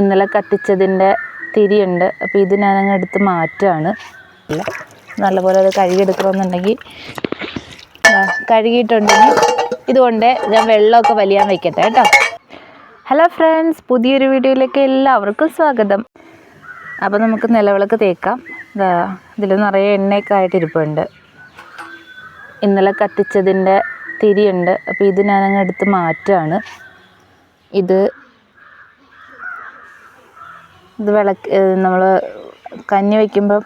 ഇന്നലെ കത്തിച്ചതിന്റെ തിരിയുണ്ട്. അപ്പോൾ ഇത് ഞാനങ്ങ് എടുത്ത് മാറ്റുകയാണ്. നല്ലപോലെ അത് കഴുകിയെടുക്കണമെന്നുണ്ടെങ്കിൽ കഴുകിയിട്ടുണ്ടെങ്കിൽ ഇതുകൊണ്ട് ഞാൻ വെള്ളമൊക്കെ വലിയാൻ വയ്ക്കട്ടെ കേട്ടോ. ഹലോ ഫ്രണ്ട്സ് പുതിയൊരു വീഡിയോയിലേക്ക് എല്ലാവർക്കും സ്വാഗതം. അപ്പോൾ നമുക്ക് നിലവിളക്ക് തേക്കാം. ഇതാ ഇതിൽ നിറയെ എണ്ണയൊക്കെ ആയിട്ട് ഇരിപ്പുണ്ട്. ഇന്നലെ കത്തിച്ചതിന്റെ തിരിയുണ്ട്. അപ്പോൾ ഇത് ഞാനങ്ങ് എടുത്ത് മാറ്റുകയാണ്. ഇത് ഇത് വിളക്ക് നമ്മൾ കഞ്ഞി വയ്ക്കുമ്പം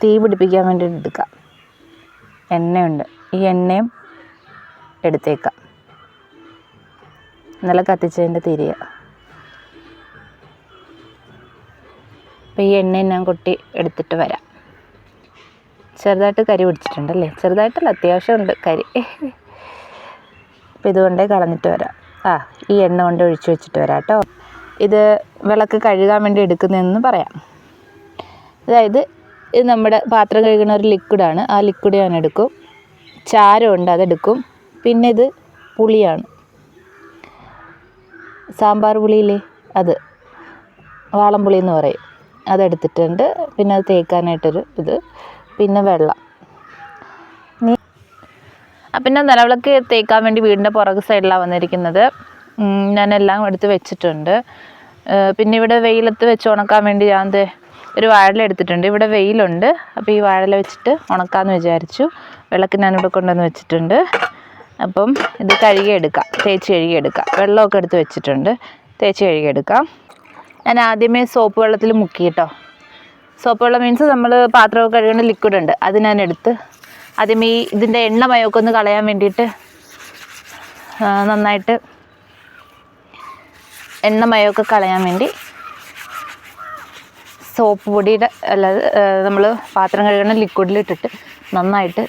തീ പിടിപ്പിക്കാൻ വേണ്ടിയിട്ട് എടുക്കാം. എണ്ണയുണ്ട്. ഈ എണ്ണയും എടുത്തേക്കാം. നല്ല കത്തിച്ചതിന്റെ തിരിയ. അപ്പോൾ ഈ എണ്ണയും ഞാൻ കൊട്ടി എടുത്തിട്ട് വരാം. ചെറുതായിട്ട് കരി പിടിച്ചിട്ടുണ്ടല്ലേ? ചെറുതായിട്ടല്ല അത്യാവശ്യമുണ്ട് കരി. അപ്പോൾ ഇതുകൊണ്ടേ കളഞ്ഞിട്ട് വരാം. ആ ഈ എണ്ണ കൊണ്ട് ഒഴിച്ചു വെച്ചിട്ട് വരാം കേട്ടോ. ഇത് വിളക്ക് കഴുകാൻ വേണ്ടി എടുക്കുന്നതെന്ന് പറയാം. അതായത് ഇത് നമ്മുടെ പാത്രം കഴുകുന്ന ഒരു ലിക്വിഡാണ് ആ ലിക്വിഡ് ഞാൻ എടുക്കും. ചാരമുണ്ട് അതെടുക്കും. പിന്നെ ഇത് പുളിയാണ്. സാമ്പാർ പുളിയില്ലേ? അത്. വാളംപുളി എന്ന് പറയും. അതെടുത്തിട്ടുണ്ട്. പിന്നെ അത് തേക്കാനായിട്ടൊരു ഇത്. പിന്നെ വെള്ളം. പിന്നെ നിലവിളക്ക് തേക്കാൻ വേണ്ടി വീടിന്റെ പുറകു സൈഡിലാണ് വന്നിരിക്കുന്നത്. ഞാനെല്ലാം എടുത്ത് വെച്ചിട്ടുണ്ട്. പിന്നെ ഇവിടെ വെയിലത്ത് വെച്ച് ഉണക്കാൻ വേണ്ടി ഞാൻ ഒരു വാഴല എടുത്തിട്ടുണ്ട്. ഇവിടെ വെയിലുണ്ട്. അപ്പോൾ ഈ വാഴല വെച്ചിട്ട് ഉണക്കാമെന്ന് വിചാരിച്ചു. വിളക്ക് ഞാനിവിടെ കൊണ്ടുവന്ന് വെച്ചിട്ടുണ്ട്. അപ്പം ഇത് കഴുകിയെടുക്കാം തേച്ച് കഴുകിയെടുക്കാം വെള്ളമൊക്കെ എടുത്ത് വെച്ചിട്ടുണ്ട്. തേച്ച് കഴുകിയെടുക്കാം ഞാൻ ആദ്യമേ സോപ്പ് വെള്ളത്തിൽ മുക്കി കേട്ടോ. സോപ്പ് വെള്ളം മീൻസ് നമ്മൾ പാത്രമൊക്കെ കഴുകേണ്ട ലിക്വിഡ് ഉണ്ട്. അത് ഞാൻ എടുത്ത് ആദ്യം ഈ ഇതിന്റെ എണ്ണമയമൊക്കെ ഒന്ന് കളയാൻ വേണ്ടിയിട്ട് നന്നായിട്ട് എണ്ണമയമൊക്കെ കളയാൻ വേണ്ടി സോപ്പ് പൊടിയുടെ അല്ലാതെ നമ്മൾ പാത്രം കഴുകുന്ന ലിക്വിഡിലിട്ടിട്ട് നന്നായിട്ട്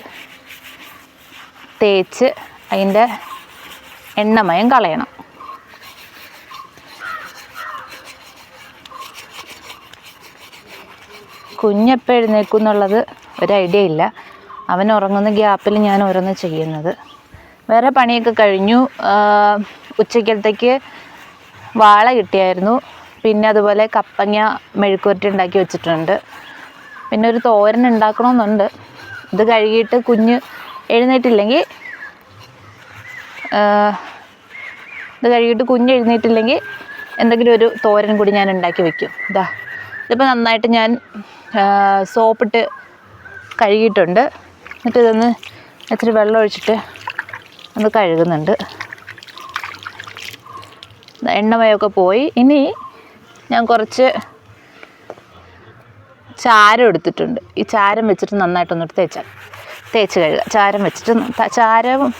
തേച്ച് അതിന്റെ എണ്ണമയം കളയണം. കുഞ്ഞെപ്പോൾ എഴുന്നേക്കും എന്നുള്ളത് ഒരു ഐഡിയ ഇല്ല. അവൻ ഉറങ്ങുന്ന ഗ്യാപ്പിൽ ഞാൻ ഓരോന്ന് ചെയ്യുന്നത്. വേറെ പണിയൊക്കെ കഴിഞ്ഞു. ഉച്ചയ്ക്കത്തേക്ക് വാള കിട്ടിയായിരുന്നു. പിന്നെ അതുപോലെ കപ്പങ്ങ മെഴുക്കുവരട്ടി ഉണ്ടാക്കി വെച്ചിട്ടുണ്ട്. പിന്നെ ഒരു തോരൻ ഉണ്ടാക്കണമെന്നുണ്ട്. ഇത് കഴുകിയിട്ട് കുഞ്ഞ് എഴുന്നേറ്റില്ലെങ്കിൽ ഇത് കഴുകിയിട്ട് കുഞ്ഞ് എഴുന്നേറ്റില്ലെങ്കിൽ എന്തെങ്കിലും ഒരു തോരൻ കൂടി ഞാൻ ഉണ്ടാക്കി വെക്കും. ഇതാ ഇതിപ്പോൾ നന്നായിട്ട് ഞാൻ സോപ്പിട്ട് കഴുകിയിട്ടുണ്ട്. എന്നിട്ട് ഇതൊന്ന് ഇച്ചിരി വെള്ളം ഒഴിച്ചിട്ട് ഒന്ന് കഴുകുന്നുണ്ട്. ദാ എണ്ണമയമൊക്കെ പോയി. ഇനി ഞാൻ കുറച്ച് ചാരം എടുത്തിട്ടുണ്ട്. ഈ ചാരം വെച്ചിട്ട് നന്നായിട്ടൊന്നിട്ട് തേച്ചാൽ തേച്ച് കഴുകുക ചാരം വെച്ചിട്ട് ചാരവും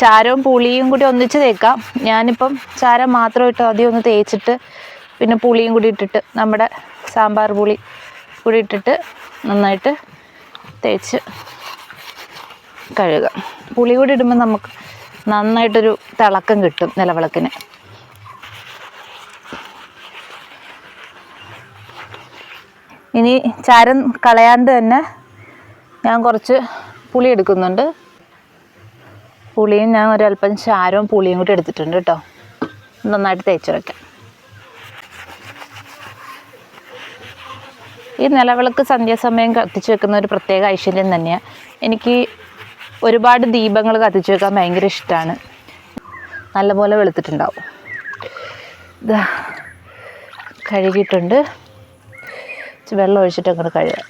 ചാരവും പുളിയും കൂടി ഒന്നിച്ച് തേക്കാം. ഞാനിപ്പം ചാരം മാത്രം ഇട്ട് ആദ്യം ഒന്ന് തേച്ചിട്ട് പിന്നെ പുളിയും കൂടി ഇട്ടിട്ട് നമ്മുടെ സാമ്പാർ പുളി കൂടി ഇട്ടിട്ട് നന്നായിട്ട് തേച്ച് കഴുകാം. പുളി കൂടി ഇടുമ്പോൾ നമുക്ക് നന്നായിട്ടൊരു തിളക്കം കിട്ടും നിലവിളക്കിന്. ഇനി ചാരം കളയാണ്ട് തന്നെ ഞാൻ കുറച്ച് പുളി എടുക്കുന്നുണ്ട്. പുളിയും ഞാൻ ഒരല്പം ചാരവും പുളിയും കൂടി എടുത്തിട്ടുണ്ട് കേട്ടോ. നന്നായിട്ട് തേച്ച് വയ്ക്കാം. ഈ നിലവിളക്ക് സന്ധ്യാസമയം കത്തിച്ച് വെക്കുന്ന ഒരു പ്രത്യേക ഐശ്വര്യം തന്നെയാണ് എനിക്ക് ഒരുപാട് ദീപങ്ങൾ കത്തിച്ചു വെക്കാൻ ഭയങ്കര ഇഷ്ടമാണ് നല്ലപോലെ വെളുത്തിട്ടുണ്ടാവും. കഴുകിയിട്ടുണ്ട്. വെള്ളം ഒഴിച്ചിട്ട് അങ്ങോട്ട് കഴുകാം.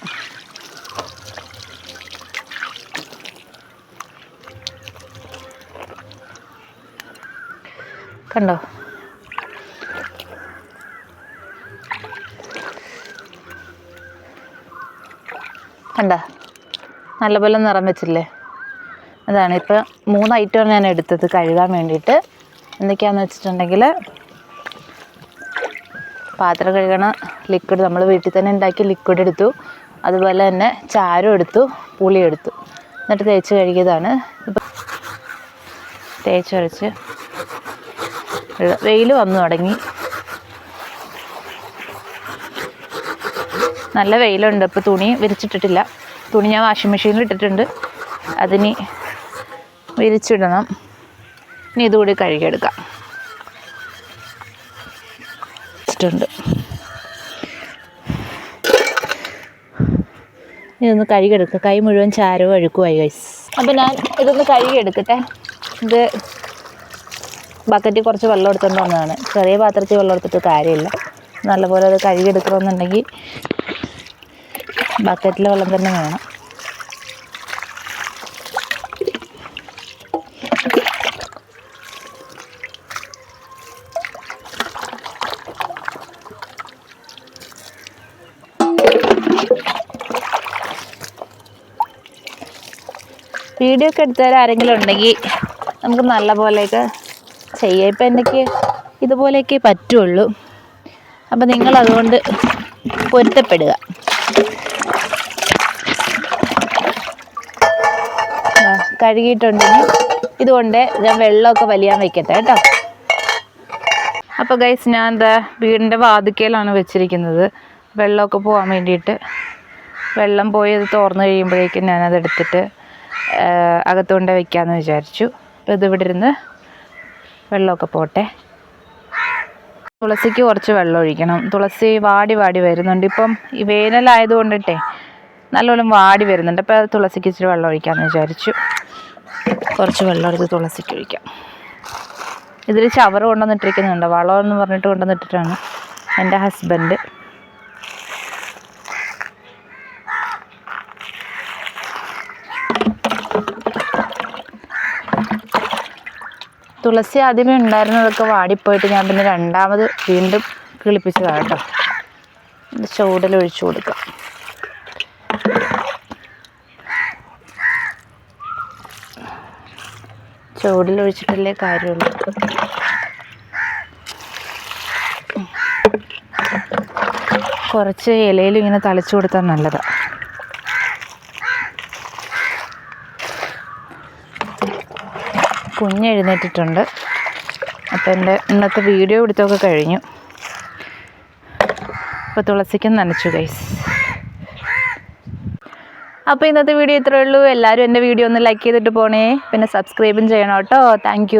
കണ്ടോ? കണ്ട? നല്ലപോലെ നിറം വെച്ചില്ലേ? അതാണ്. ഇപ്പോൾ മൂന്ന് ഐറ്റമാണ് ഞാൻ എടുത്തത്. കഴുകാൻ വേണ്ടിയിട്ട്. എന്തൊക്കെയാണെന്ന് വെച്ചിട്ടുണ്ടെങ്കിൽ പാത്രം കഴുകണ ലിക്വിഡ് നമ്മൾ വീട്ടിൽ തന്നെ ഉണ്ടാക്കി ലിക്വിഡ് എടുത്തു. അതുപോലെ തന്നെ ചാരം എടുത്തു പുളി എടുത്തു. എന്നിട്ട് തേച്ച് കഴുകിയതാണ്. ഇപ്പം തേച്ചരച്ച് വെയിൽ വന്നു തുടങ്ങി. നല്ല വെയിലുണ്ട്. ഇപ്പോൾ തുണി വിരിച്ചിട്ടിട്ടില്ല. തുണി ഞാൻ വാഷിംഗ് മെഷീനിൽ ഇട്ടിട്ടുണ്ട്. അതിനി വിരിച്ചിടണം. ഇനി ഇതുകൂടി കഴുകിയെടുക്കാം. വെച്ചിട്ടുണ്ട്. ഇതൊന്ന് കഴുകിയെടുക്കുക കൈ മുഴുവൻ ചാരവും അഴുക്കുമായി കൈസ് അപ്പം ഞാൻ ഇതൊന്ന് കഴുകിയെടുക്കട്ടെ. ഇത് ബക്കറ്റിൽ കുറച്ച് വെള്ളം എടുത്തുകൊണ്ട് വന്നതാണ്. ചെറിയ പാത്രത്തിൽ വെള്ളം എടുത്തിട്ട് കാര്യമില്ല. നല്ലപോലെ അത് കഴുകിയെടുക്കണമെന്നുണ്ടെങ്കിൽ ബക്കറ്റിലെ വെള്ളം തന്നെ വേണം. വീഡിയോ ഒക്കെ എടുത്തവർ ആരെങ്കിലും ഉണ്ടെങ്കിൽ നമുക്ക് നല്ല പോലെയൊക്കെ ചെയ്യാം. ഇപ്പം എനിക്ക് ഇതുപോലെയൊക്കെ പറ്റുള്ളൂ. അപ്പം നിങ്ങൾ അതുകൊണ്ട് പൊരുത്തപ്പെടുക. കഴുകിയിട്ടുണ്ടെങ്കിൽ ഇതുകൊണ്ട് ഞാൻ വെള്ളമൊക്കെ വലിയാൻ വെക്കട്ടെ കേട്ടോ. അപ്പോൾ ഗൈസ് ഞാൻ എന്താ വീടിന്റെ വാതിക്കയിലാണ് വെച്ചിരിക്കുന്നത്. വെള്ളമൊക്കെ പോകാൻ വേണ്ടിയിട്ട് വെള്ളം പോയി അത് തുറന്നു കഴിയുമ്പോഴേക്കും ഞാനത് എടുത്തിട്ട് അകത്തുകൊണ്ട് വെക്കാമെന്ന് വിചാരിച്ചു. അപ്പോൾ ഇത് ഇവിടെ ഇരുന്ന് വെള്ളമൊക്കെ പോട്ടെ. തുളസിക്ക് കുറച്ച് വെള്ളം ഒഴിക്കണം. തുളസി വാടി വാടി വരുന്നുണ്ട്. ഇപ്പം ഈ വേനലായത് കൊണ്ടിട്ടേ നല്ലോണം വാടി വരുന്നുണ്ട്. അപ്പോൾ തുളസിക്ക് ഇച്ചിരി വെള്ളം ഒഴിക്കാമെന്ന് വിചാരിച്ചു. കുറച്ച് വെള്ളം എടുത്ത് തുളസിക്ക് ഒഴിക്കാം. ഇതിൽ ചവറ് കൊണ്ടുവന്നിട്ടിരിക്കുന്നുണ്ട്. വളമെന്ന് പറഞ്ഞിട്ട് കൊണ്ടുവന്നിട്ടിട്ടാണ് എന്റെ ഹസ്ബൻഡ്. തുളസി ആദ്യമേ ഉണ്ടായിരുന്നതൊക്കെ വാടിപ്പോയിട്ട് ഞാൻ പിന്നെ രണ്ടാമത് വീണ്ടും കിളിപ്പിച്ചതാണ് കേട്ടോ. ചൂടൽ ഒഴിച്ചു കൊടുക്കാം. ചൂടിൽ ഒഴിച്ചിട്ടല്ലേ കാര്യമുള്ളൂ. കുറച്ച് ഇലയിൽ ഇങ്ങനെ തളിച്ചു കൊടുത്താൽ നല്ലതാണ് കുഞ്ഞ് എഴുന്നേറ്റിട്ടുണ്ട് അപ്പോൾ എന്റെ ഇന്നത്തെ വീഡിയോ എടുത്തൊക്കെ കഴിഞ്ഞു. അപ്പോൾ തുളസിക്കും നനച്ചു ഗൈസ് അപ്പോൾ ഇന്നത്തെ വീഡിയോ ഇത്രയേ ഉള്ളൂ. എല്ലാവരും എന്റെ വീഡിയോ ഒന്ന് ലൈക്ക് ചെയ്തിട്ട് പോണേ. പിന്നെ സബ്സ്ക്രൈബും ചെയ്യണം കേട്ടോ. താങ്ക്